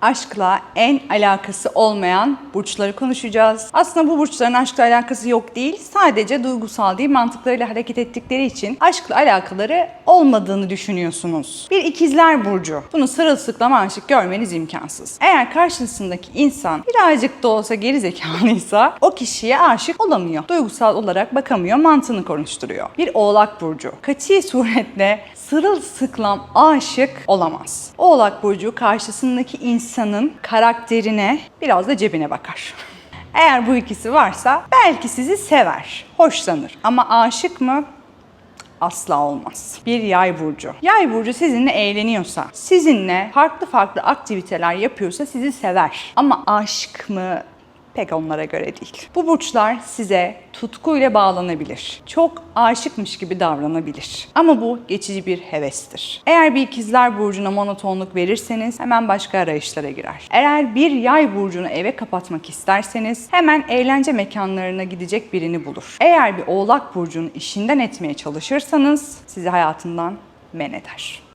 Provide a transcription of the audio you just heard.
aşkla en alakası olmayan burçları konuşacağız. Aslında bu burçların aşkla alakası yok değil. Sadece duygusal değil mantıklarıyla hareket ettikleri için aşkla alakaları olmadığını düşünüyorsunuz. Bir ikizler burcu. Bunu sırılsıklam aşık görmeniz imkansız. Eğer karşısındaki insan birazcık da olsa gerizekalıysa o kişiye aşık olamıyor. Duygusal olarak bakamıyor, mantığını konuşturuyor. Bir oğlak burcu. Kati suretle sırılsıklam aşık olamaz. Oğlak burcu karşısındaki insanın karakterine biraz da cebine bakar. Eğer bu ikisi varsa belki sizi sever, hoşlanır. Ama aşık mı? asla olmaz. Bir yay burcu. Yay burcu sizinle eğleniyorsa, sizinle farklı farklı aktiviteler yapıyorsa sizi sever. Ama aşk mı? Pek onlara göre değil. Bu burçlar size tutkuyla bağlanabilir. Çok aşıkmış gibi davranabilir. Ama bu geçici bir hevestir. Eğer bir ikizler burcuna monotonluk verirseniz hemen başka arayışlara girer. Eğer bir yay burcunu eve kapatmak isterseniz hemen eğlence mekanlarına gidecek birini bulur. Eğer bir oğlak burcunu işinden etmeye çalışırsanız sizi hayatından men eder.